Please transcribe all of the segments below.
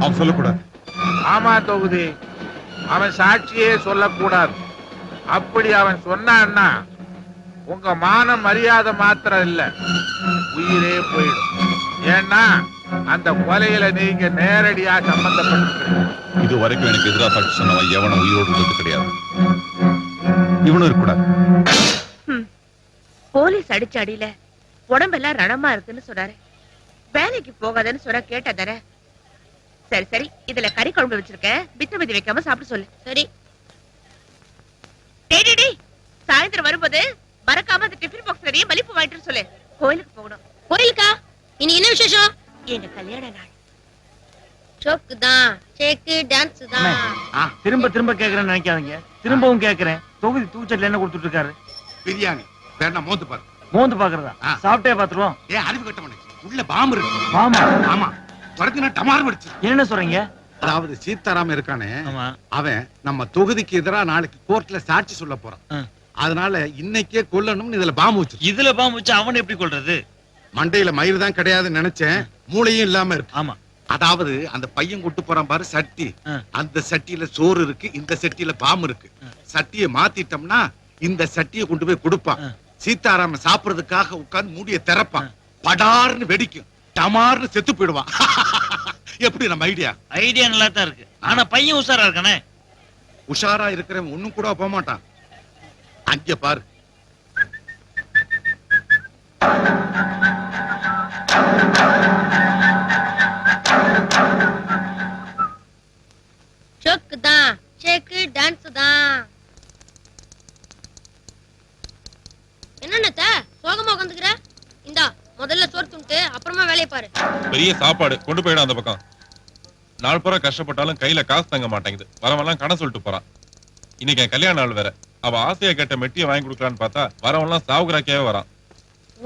அவன் சொல்லக்கூடாது. ஆமா தொகுதி. அவன் சாட்சியே சொல்லக்கூடாது. அப்படி அவன் சொன்னான்னா உங்க மான மரியாதை மாத்திரம் இல்ல. உயிரே போயிடும். ஏன்னா அந்த கொலையில நீங்க நேரடியா சம்பந்தப்பட்டிருக்கீங்க இது வரைக்கும் எனக்கு எதிராக சாட்சி சொன்னவன் எவனும் உயிரோடு இருந்தது கிடையாது. இவனும் இருக்கக்கூடாது. போலீஸ் அடிச்ச அடியில உடம்பெல்லாம் ரணமா இருக்குன்னு சொன்னாரு. வேலைக்கு போகாதன்னு சொன்னா கேட்டதானே சரி சரி இதுல கறி குழம்பு வச்சிருக்கேன் பித்தமதி வைக்காம சாப்பிட சொல்லு. சரி. டேய் டேய், டேய் சாயந்தரம் வரும்போது மறக்காம அந்த டிஃபன் பாக்ஸ் நிறைய மல்லிப்பூ வாங்கிட்டு சொல்லு. கோயிலுக்கு போகணும். கோயிலுக்கா? இன்னைக்கு என்ன விசேஷம்? எங்க கல்யாண நாள். தான் ஷேக்கு டான்ஸ் தான். ஆ, திரும்ப திரும்ப கேக்குறேன்னு நினைக்காதீங்க. திரும்பவும் கேக்குறேன். தொகுதி தூச்சட்ல என்ன கொடுத்துட்டு இருக்காரு? பிரியாணி. வேணா மோந்து பாரு. மோந்து பாக்குறதா. சாப்பிட்டே பாத்துருவோம். ஏ அறிவு கட்டவனே உள்ள பாம்பு இருக்கு. ஆமா. ஆமா துரத்தினா டமார் படிச்சு என்ன சொல்றீங்க? அதாவது சீதாராம் இருக்கானே ஆமா. அவன் நம்ம தொகுதிக்கு எதிரா நாளைக்கு கோர்ட்ல சாட்சி சொல்ல போறான். அதனால இன்னைக்கே கொல்லணும்னு இதுல பாம்பு வச்சு இதுல பாம்பு வச்சு அவன் எப்படி கொள்றது மண்டையில மயிர் தான் கிடையாதுன்னு நினைச்சேன். மூளையும் இல்லாம இருக்கு. ஆமா. அதாவது அந்த பையன் கொண்டு போறான் பாரு சட்டி. அந்த சட்டியில சோறு இருக்கு இந்த சட்டியில பாம்பு இருக்கு. சட்டியை மாத்திட்டோம்னா இந்த சட்டியை கொண்டு போய் கொடுப்பான். சீதாராம சாப்பிடுறதுக்காக உட்கார்ந்து மூடிய திறப்பான். படார்னு வெடிக்கும். டமார்னு செத்து போயிடுவான். எப்படி நம்ம ஐடியா ஐடியா நல்லா தான் இருக்கு. ஆனா பையன் உஷாரா இருக்கானே? உஷாரா இருக்கிறவன் ஒண்ணும் கூட போக மாட்டான். அங்க பாரு. அப்புறமா வேலையை பாரு. பெரிய சாப்பாடு. கொண்டு போயிடும் அந்த பக்கம். நாள் பூரா கஷ்டப்பட்டாலும் கையில காசு தங்க மாட்டேங்குது. வரவெல்லாம் கடன் சொல்லிட்டு போறான். இன்னைக்கு என் கல்யாண நாள் வேற. அவ ஆசையா கேட்ட மெட்டியை வாங்கி கொடுக்கலான்னு பார்த்தா வரவெல்லாம் சாவுகிறாக்கே வரான்.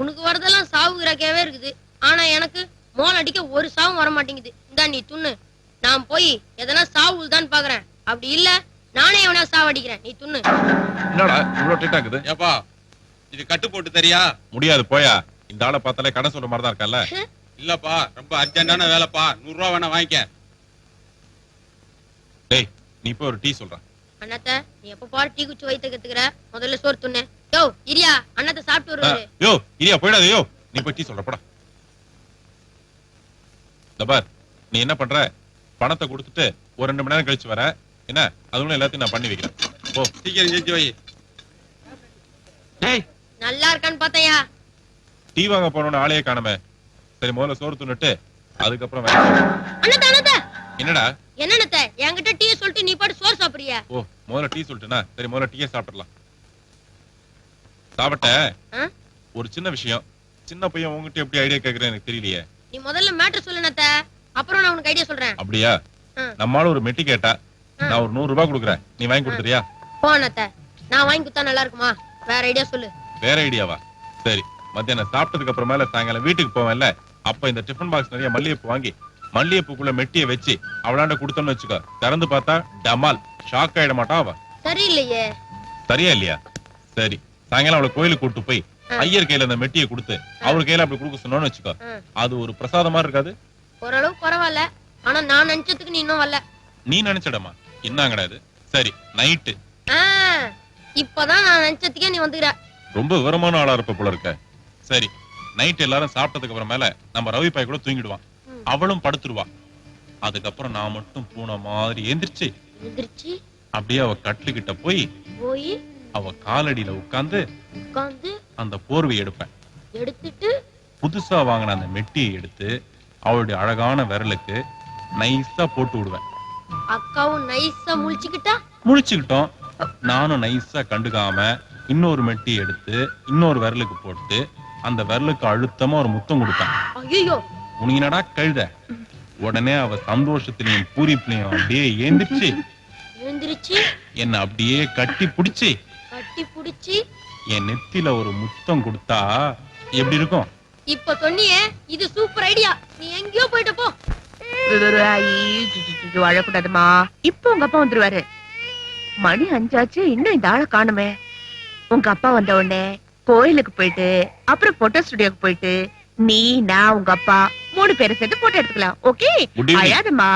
உனக்கு வரதெல்லாம் சாவு கிராக்கியாவே இருக்குது. ஆனா எனக்கு மோல் அடிக்க ஒரு சாவும் வர மாட்டேங்குது இந்தா நீ துண்ணு. நான் போய் எதனா சாவு தான் பாக்குறேன். அப்படி இல்ல நானே எவனா சாவடிக்கிறேன். நீ துண்ணு. என்னடா இவ்வளவு டைட்டா இருக்குது ஏப்பா இது கட்டு போட்டு தெரியா? முடியாது போயா. இந்த ஆளை பார்த்தாலே கடன் சொல்ற மாதிரி தான் இருக்கல்ல இல்லப்பா ரொம்ப அர்ஜென்டான வேலைப்பா. நூறு ரூபா வேணா வாங்கிக்க. டேய் நீ போய் ஒரு டீ சொல்ற. அண்ணாத்த நீ எப்ப பாரு டீ குச்சி வைத்த கத்துக்கிற முதல்ல சோறு துண்ணு. யோ இரியா அண்ணாத்த சாப்பிட்டு வருவாரு யோ இரியா போயிடாத யோ. நீ போய் டீ சொல்ற போடா. இந்த பார் நீ என்ன பண்ற? பணத்தை கொடுத்துட்டு ஒரு ரெண்டு மணி நேரம் கழிச்சு வர. என்ன? அதுவும் எல்லாத்தையும் நான் பண்ணி வைக்கிறேன். போ. சீக்கிரம் செஞ்சு வை. டேய். நல்லா இருக்கான்னு பார்த்தையா? டீ வாங்க போனோம்னு ஆளையே காணுமே. சரி முதல்ல சோறு துண்ணுட்டு அதுக்கப்புறம் என்னடா? என்னண்ணத்த என்கிட்ட டீ சொல்லிட்டு நீ பாட்டு சோறு சாப்பிடுறியா? ஓ முதல்ல டீ சொல்லிட்டுனா? சரி முதல்ல டீயே சாப்பிடலாம். சாப்பிட்ட? ஒரு சின்ன விஷயம். சின்ன பையன் உங்ககிட்ட எப்படி ஐடியா கேக்குறேன் எனக்கு தெரியலையே. நீ முதல்ல மேட்ரு சொல்லு அண்ணாத்த அப்புறம் நான் உனக்கு ஐடியா சொல்றேன். அப்படியா. நம்மால ஒரு மெட்டி கேட்டா. நான் ஒரு நூறு ரூபாய் கொடுக்குறேன். நீ வாங்கி கொடுத்துறியா? போ அண்ணாத்த நான் வாங்கி கொடுத்தா நல்லா இருக்குமா? வேற ஐடியா சொல்லு. வேற ஐடியாவா சரி. மத்தியானம் சாப்பிட்டதுக்கு அப்புறமேல சாயங்காலம் வீட்டுக்கு போவேன்ல. அப்ப இந்த டிஃபன் பாக்ஸ் நிறைய மல்லிகைப்பூ வாங்கி மல்லிகைப்பூக்குள்ள மெட்டியை வச்சு அவளாண்ட கொடுத்தோம்னு வச்சுக்கோ. திறந்து பார்த்தா டமால். ஷாக் ஆயிட மாட்டா அவ. சரியில்லையே. சரியா இல்லையா? சரி. சாயங்காலம் அவளை கோயிலுக்கு கூட்டு போய். ஐயர் கையில அந்த மெட்டியை கொடுத்து அவர் கையில அப்படி கொடுக்க சொன்னோம்னு வச்சுக்கோ. அது ஒரு பிரசாதமா இருக்காது? ஓரளவு பரவாயில்ல. ஆனா நான் நினைச்சதுக்கு நீ இன்னும் வரல. நீ நினைச்சடமா? என்னங்கடா இது? சரி நைட்டு இப்பதான் நான் நினைச்சதுக்கே நீ வந்துக்கிற. ரொம்ப விவரமான ஆளா இருப்ப போல இருக்க. சரி நைட் எல்லாரும் சாப்பிட்டதுக்கு அப்புறமேல நம்ம ரவி பாய் கூட தூங்கிடுவான். அவளும் படுத்துருவா. அதுக்கப்புறம் நான் மட்டும் பூனை மாதிரி எந்திரிச்சு எந்திரிச்சு அப்படியே அவ கட்டில் கிட்ட போய் போய் அவ காலடியில உட்கார்ந்து உட்காந்து அந்த போர்வை எடுப்பேன். எடுத்துட்டு புதுசா வாங்கின அந்த மெட்டியை எடுத்து அவளுடைய அழகான விரலுக்கு நைஸா போட்டு விடுவேன். அக்காவும் நைஸா முழிச்சுக்கிட்டா? முழிச்சுக்கிட்டோம். நானும் நைஸா கண்டுக்காம இன்னொரு மெட்டி எடுத்து இன்னொரு விரலுக்கு போட்டு அந்த விரலுக்கு அழுத்தமா ஒரு முத்தம் கொடுப்பேன் ஐயோ உனக்கு கழுத. உடனே அவ சந்தோஷத்திலையும் பூரிப்புலையும் அப்படியே ஏந்திரிச்சு. எழுந்திருச்சு என்ன அப்படியே கட்டி பிடிச்சி. கட்டி புடிச்சு? என் நெத்தியில ஒரு முத்தம் கொடுத்தா எப்படி இருக்கும்? இப்ப சொன்னியே இது சூப்பர் ஐடியா நீ எங்கேயோ போயிட்டு போ. அழக்கூடாதுமா இப்போ உங்க அப்பா வந்துருவாரு. மணி அஞ்சாச்சு இன்னும் இந்த ஆளை காணுமே. உங்க அப்பா வந்த உடனே கோயிலுக்கு போயிட்டு அப்புறம் போட்டோ ஸ்டுடியோக்கு போயிட்டு நீ நான் உங்க அப்பா மூணு பேரை சேர்த்து போட்டோ எடுத்துக்கலாம் ஓகே. அழாதம்மா.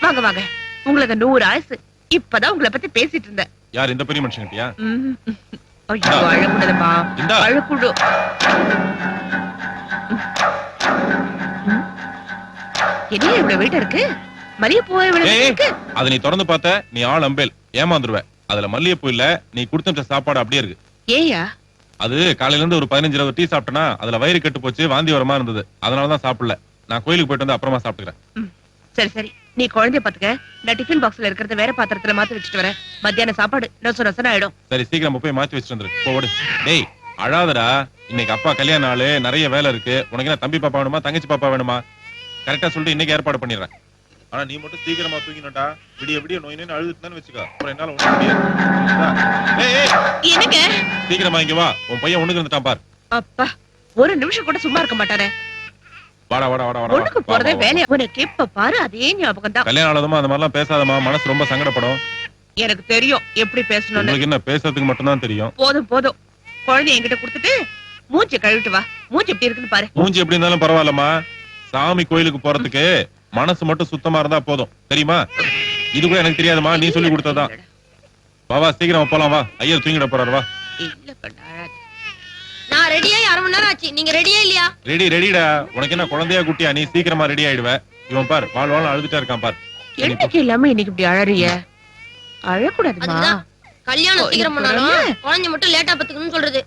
வாங்க வாங்க. உங்களுக்கு நூறு ஆயுசு. இப்பதான் உங்களை பத்தி பேசிட்டு இருந்தேன். யார் இந்த பெரிய மனுஷன்கிட்டயா ம். ஐயோ அழக்கூடாதும்மா அழக்கூடு என்ன இவ்வளவு வெயிட் இருக்கு? இவ்வளவு weight இருக்கு? அதை நீ திறந்து பார்த்த நீ ஆள் அம்பேல். ஏமாந்துருவ. அதுல மல்லிகைப்பூ இல்ல நீ கொடுத்த சாப்பாடு அப்படியே இருக்கு. ஏயா அது காலையில இருந்து ஒரு பதினஞ்சு இருபது டீ சாப்பிட்டனா அதுல வயிறு கெட்டு போச்சு வாந்தி வரமா இருந்தது. அதனாலதான் சாப்பிடல. நான் கோயிலுக்கு போயிட்டு வந்து அப்புறமா சாப்பிட்டுக்கிறேன். சரி சரி. நீ குழந்தைய பாத்துக்க. நான் டிஃபன் பாக்ஸ்ல இருக்கிறத வேற பாத்திரத்துல மாத்தி வச்சுட்டு வரேன். மத்தியான சாப்பாடு நொச நொசன ஆயிடும். சரி சீக்கிரம் போய் மாத்தி வச்சுட்டு வந்துரு. போடு டேய் அழாதடா. இன்னைக்கு அப்பா கல்யாண நாள் நிறைய வேலை இருக்கு. உனக்கு என்ன தம்பி பாப்பா வேணுமா தங்கச்சி பாப்பா வேணுமா? கரெக்டா சொல்லிட்டு இன்னைக்கு ஏற்பாடு பண்ணிடுறேன். ஆனா நீ மட்டும் சீக்கிரமா தூங்கினடா விடிய விடிய நோய் நோய் அழுதுட்டுன்னு வச்சுக்கோ. அப்புறம் என்னால ஒண்ணு முடியாது. என்னங்க? சீக்கிரமா இங்க வா. உன் பையன் ஒண்ணுக்கு இருந்துட்டான் பார். அப்பா ஒரு நிமிஷம் கூட சும்மா இருக்க மாட்டாரே. வாடா வாடா வாடா வாடா. ஒண்ணுக்கு போறதே. வேலையா? உனக்கு எப்ப பாரு அதே ஞாபகம் தான். கல்யாணம் ஆனதுமா அந்த மாதிரிலாம் பேசாதமா மனசு ரொம்ப சங்கடப்படும். எனக்கு தெரியும் எப்படி பேசணும்னு. உங்களுக்கு என்ன பேசுறதுக்கு மட்டும்தான் தெரியும்? போதும் போதும். குழந்தைய என்கிட்ட கொடுத்துட்டு மூஞ்சி கழுவிட்டு வா. மூஞ்சி எப்படி இருக்குன்னு பாரு. மூஞ்சி எப்படி இருந்தாலும் பரவாயில்லம்மா. சாமி கோயிலுக்கு போறதுக்கு மனசு மட்டும் சுத்தமா இருந்தா போதும். தெரியுமா? இது கூட எனக்கு தெரியாதுமா. நீ சொல்லி கொடுத்ததான் வா வா சீக்கிரமா போலாம் வா. ஐயர் தூங்கிட போறாரு வா. நான் அரை மணி நேரம் ஆச்சு. நீங்க ரெடியா இல்லையா? ரெடி ரெடிடா உனக்கு என்ன குழந்தையா குட்டியா? நீ சீக்கிரமா ரெடி ஆயிடுவ. இவன் பார் வாழ் வாழ் அழுதுட்டா இருக்கான் பார். இல்லாம இன்னைக்கு இப்படி அழறிய? அழக்கூடாதுமா? கல்யாணம் சீக்கிரம் பண்ணாலும் என்ன? குழந்தை மட்டும் லேட்டா பத்துக்கணும்னு சொல்றது.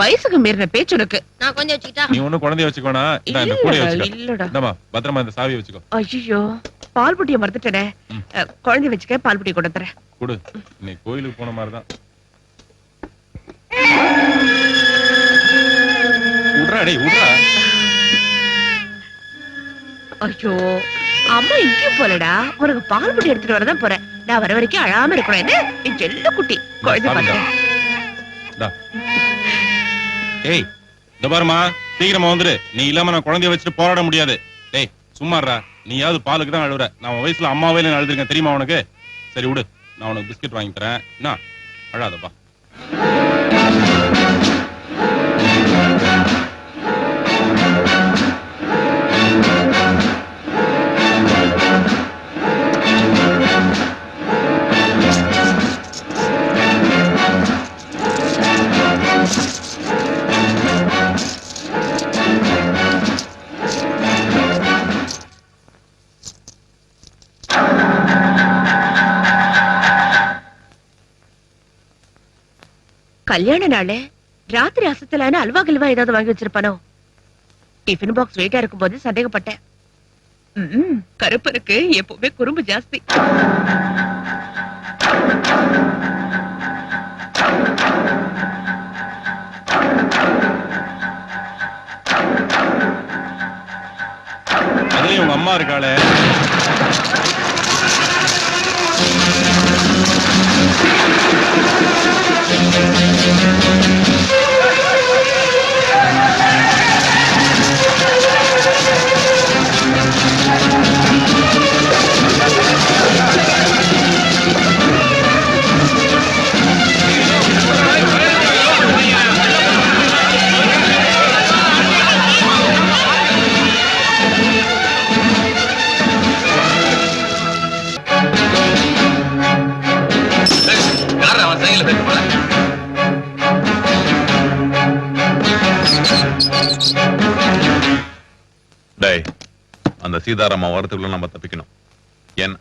வயசுக்கு மீறின பேச்சு உனக்கு. நான் கொஞ்சம் வச்சுக்கிட்டா? நீ ஒண்ணும் குழந்தைய வச்சுக்கோனா? இந்த இந்த கூடைய இல்லடா வச்சுக்கோ. இல்லடா. இந்தமா பத்திரமா இந்த சாவியை வச்சுக்கோ. ஐயோ பால் புட்டிய மறந்துட்டேனே. குழந்தை வச்சுக்க பால் புட்டிய கொண்டு தரேன் கொடு. இன்னைக்கு கோயிலுக்கு போன மாதிரிதான். விட்றா டேய் விட்றா ஐயோ அம்மா எங்கேயும் போலடா. உனக்கு பால் புட்டி எடுத்துட்டு வரதான் போறேன். நான் வர வரைக்கும் அழாம இருக்கணும். என்ன? என் செல்ல குட்டி. குழந்தை சாப்பிடுடா. ஏய் இந்த பாருமா சீக்கிரமா வந்துரு. நீ இல்லாம நான் குழந்தைய வச்சுட்டு போராட முடியாது. டேய் சும்மாறா நீயாவது பாலுக்கு தான் அழுவுற. நான் வயசுல அம்மாவே நான் அழுதுருக்கேன். தெரியுமா உனக்கு? சரி விடு. நான் உனக்கு பிஸ்கட் வாங்கி தரேன். என்ன அழாதப்பா. கல்யாண நாளே ராத்திரி அசத்தலான அல்வா கல்வா ஏதாவது வாங்கி வச்சிருப்பானோ? டிஃபன் பாக்ஸ் வெயிட்டா இருக்கும்போது சந்தேகப்பட்டேன். ம்ம், கருப்பருக்கு எப்பவுமே குறும்பு ஜாஸ்தி. அதுலயும் உங்க அம்மா இருக்காளே. டேய் அந்த சீதாராமன் வரத்துக்குள்ள நம்ம தப்பிக்கணும். என்ன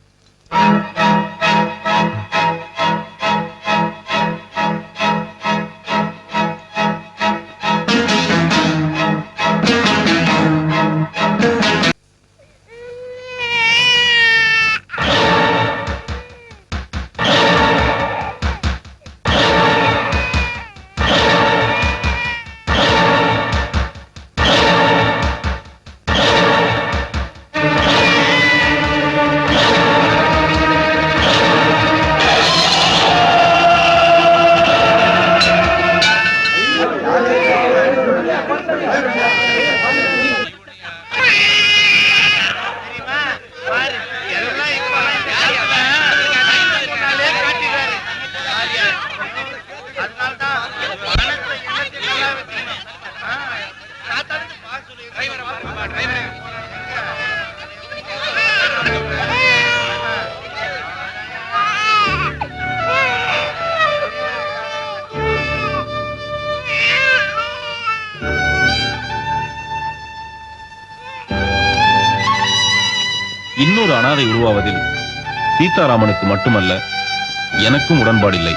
இன்னொரு அனாதை உருவாவதில் சீதாராமனுக்கு மட்டுமல்ல எனக்கும் உடன்பாடில்லை.